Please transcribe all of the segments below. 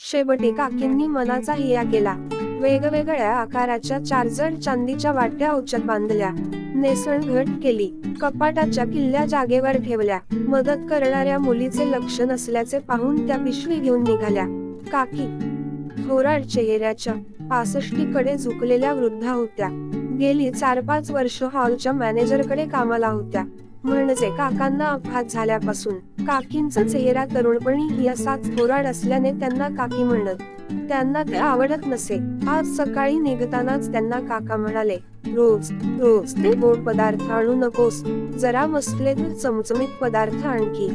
शेवटी काकींनी मनाचा हिया केला. वेगवेगळ्या आकाराच्या चारजड चांदीच्या वाट्या औचत बांधल्या. नेसण घट केली. कपाटाच्या किल्ल्या जागेवर ठेवल्या. मदत करणाऱ्या मुलीचे लक्ष नसल्याचे पाहून त्या पिशवी घेऊन निघाल्या. काकी थोराड चेहऱ्याच्या पासष्टीकडे झुकलेल्या वृद्धा होत्या. गेली चार पाच वर्ष हॉलच्या मॅनेजरकडे कामाला होत्या. म्हणजे काकांना अपघात झाल्यापासून. काकींचा चेहरा तरुणपणी ही असाच थोराड असल्याने त्यांना काकी म्हणत त्यांना ते आवडत नसे. आज सकाळी निघतानाच त्यांना काका म्हणाले रोज रोज ते गोड पदार्थ आणू नकोस. जरा मसलेदार चमचमीत पदार्थ आणखी.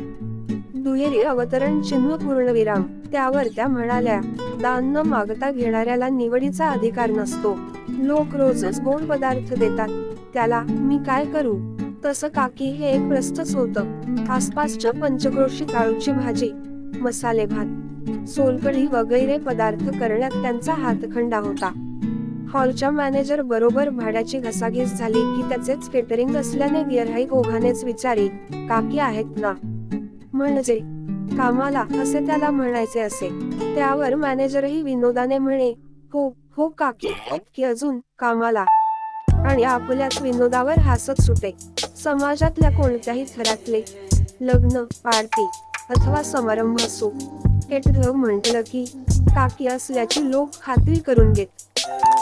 दुहेरी अवतरण चिन्ह पूर्णविराम. त्यावर त्या म्हणाल्या दान न मागता घेणाऱ्याला निवडीचा अधिकार नसतो. लोक रोजच गोड पदार्थ देतात. त्याला मी काय करू? तसं काकी हे एक प्रस्तच होतं. आसपासच्या पंचक्रोशी काळूची भाजी मसाले भात सोलकढी वगैरे पदार्थ करण्यात त्यांचा हातखंडा होता. हॉलच्या मॅनेजर बरोबर भाड्याची घसाघीस झाली की त्याचेच केटरिंग असल्याने गिरहाईक ओघानेच विचारी काकी आहेत ना? म्हणजे? कामाला? असे त्याला म्हणायचे असे. त्यावर मॅनेजरही विनोदाने म्हणे हो हो काकी आहेत की अजून कामाला? आणि आपल्याच विनोदावर हसत सुटे. समाजातल्या कोणत्याही थरातले लग्न पार्टी अथवा समारंभ असो. केटढ म्हटलं की काकी असल्याची लोक खात्री करून घेत.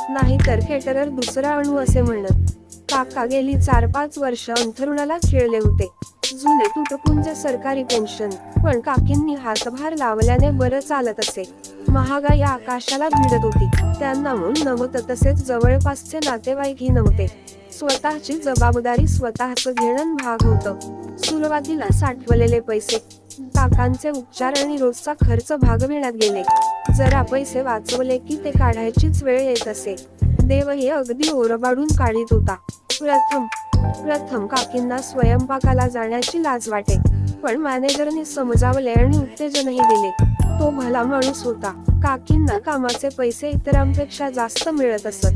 नाहीतर केटरर दुसरा अणू असे म्हणत काका गेली चार पाच वर्ष अंथरुणाला खेळले होते. जुने तुटपुंज सरकारी पेन्शन पण काकींनी हातभार लावल्याने बरं चालत असे. महागाई आकाशाला भिडत होती. त्यांना मूल नव्हतं तसेच जवळपासचे नातेवाईकही नव्हते. स्वतःची जबाबदारी स्वतःच घेणं भाग होतं. सुरुवातीला साठवलेले पैसे काकांचे उपचार आणि रोजचा खर्च भागविण्यात गेले. जरा पैसे वाचवले की ते काढायचीच वेळ येत असे. देवही अगदी ओरबाडून काढीत होता. प्रथम प्रथम काकींना स्वयंपाकाला जाण्याची लाज वाटे. पण मॅनेजरने समजावले आणि उत्तेजनही दिले. तो भला माणूस होता. काकींना कामाचे पैसे इतरांपेक्षा जास्त मिळत असत.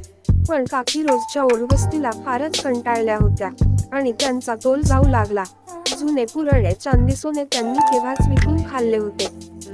पण काकी रोजच्या ओलगस्तीला फारच कंटाळल्या होत्या आणि त्यांचा तोल जाऊ लागला. जुने पुरणे चांदी सोने त्यांनी केव्हाच विकून खाल्ले होते.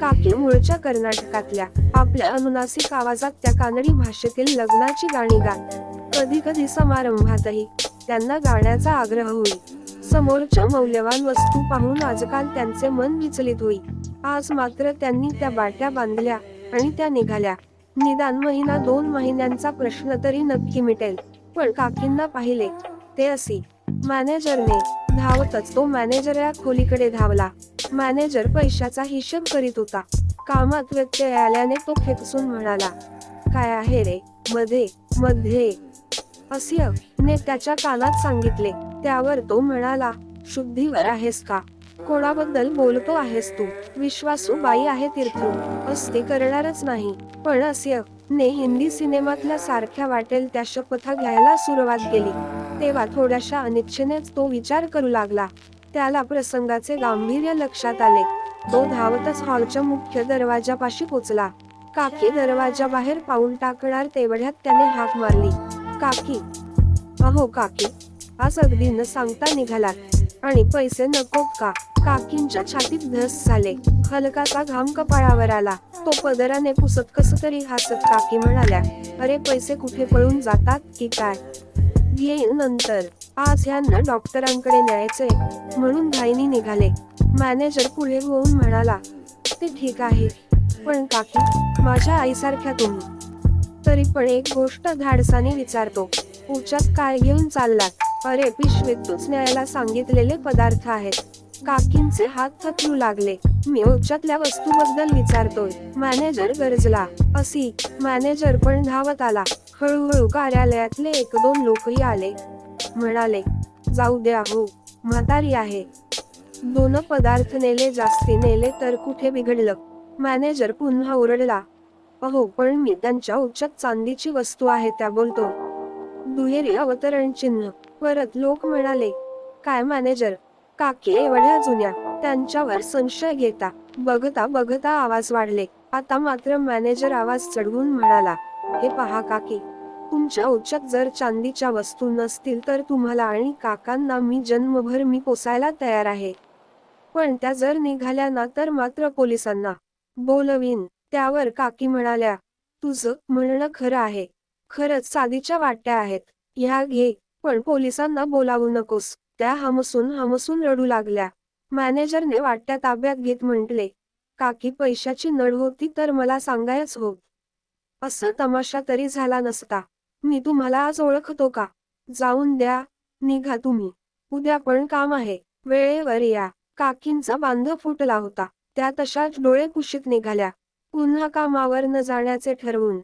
काकी मूळच्या कर्नाटकातल्या. आपल्या अनुनासिक आवाजात त्या कानडी भाषेतील लग्नाची गाणी गात. कधी कधी समारंभातही त्यांना गाण्याचा आग्रह होईल. समोरच्या मौल्यवान वस्तू पाहून आजकाल त्यांचे मन विचलित होई आज मात्र त्यांनी त्या बाट्या बांधल्या आणि त्या निघाल्या. निदान महिना दोन महिन्यांचा प्रश्न तरी नक्की मिटेल. पण काकींना पाहिले ते असी. मॅनेजरने धावतच तो मॅनेजर या खोलीकडे धावला. मॅनेजर पैशाचा हिशेब करीत होता. कामात व्यत्यय आल्याने तो खेकसून म्हणाला काय आहे रे? मध्ये मध्ये. असिय ने त्याच्या कानात सांगितले. त्यावर तो म्हणाला शुद्धीवर आहेस का? कोणाबद्दल बोलतो आहेस तू? विश्वासू बाई आहे तीर्थू. असते करणारच नाही. पण अस्य ने हिंदी सिनेमातल्या सारख्या वाटेल त्या शपथा घ्यायला सुरुवात केली. तेव्हा थोड्याशा अनिच्छेनेच तो विचार करू लागला. त्याला प्रसंगाचे गांभीर्य लक्षात आले. तो धावतच हॉलच्या मुख्य दरवाजापाशी पोचला. काकी दरवाजा बाहेर पाऊल टाकणार तेवढ्यात त्याने हाक मारली. काकी. अहो काकी. आज अगदी न सांगता निघालात आणि पैसे नको का? काकींच्या छातीत धस झाले. हलकाचा घाम कपाळावर आला. तो पदराने पुसत कस तरी हसत काकी म्हणाल्या अरे पैसे कुठे पळून जातात की काय? येईन नंतर. आज ह्यांना डॉक्टरांकडे न्यायचंय. म्हणून भाईनी निघाले. मॅनेजर पुढे होऊन म्हणाला ते ठीक आहे. पण काकी माझ्या आईसारख्या तुम्ही. तरी पण एक गोष्ट धाडसाने विचारतो. उच्यात काय घेऊन चाललात? अरे पिशवीत तूच न्यायला सांगितलेले पदार्थ आहेत. काकींचे हात थकलू लागले. मी उच्यातल्या वस्तूबद्दल विचारतोय. मॅनेजर गरजला. असी मॅनेजर पण धावत आला. हळूहळू कार्यालयातले एक दोन लोकही आले. म्हणाले जाऊ द्या हो म्हातारी आहे. दोन पदार्थ नेले जास्ती नेले तर कुठे बिघडलं? मॅनेजर पुन्हा ओरडला. अहो पण मी त्यांच्या उच्चात चांदीची वस्तू आहे त्या बोलतो. दुहेरी अवतरण चिन्ह परत लोक म्हणाले काय मॅनेजर? काकी एवढ्या जुन्या. त्यांच्यावर संशय घेता. बघता बघता आवाज वाढले. आता मात्र मॅनेजर आवाज चढवून म्हणाला हे पहा काकी तुमच्या उच्चक जर चांदीच्या वस्तू नसतील तर तुम्हाला आणि काकांना मी जन्मभर मी पोसायला तयार आहे. पण त्या जर निघाल्या ना तर मात्र पोलिसांना. बोलवीन. त्यावर काकी म्हणाल्या तुझं म्हणणं खरं आहे. खरंच साधीच्या वाट्या आहेत. ह्या घे पण पोलिसांना बोलावू नकोस. त्या हमसून हमसून रडू लागल्या. मॅनेजरने वाट्या ताब्यात घेत म्हटले काकी पैशाची नड होती तर मला सांगायच हो. असं तमाशा तरी झाला नसता. मी तुम्हाला आज ओळखतो का? जाऊन द्या निघा तुम्ही. उद्या पण काम आहे. वेळेवर या. काकींचा बांध फुटला होता. त्या तशाच डोळे कुशीत निघाल्या. पुन्हा कामावर न जाण्याचे ठरवून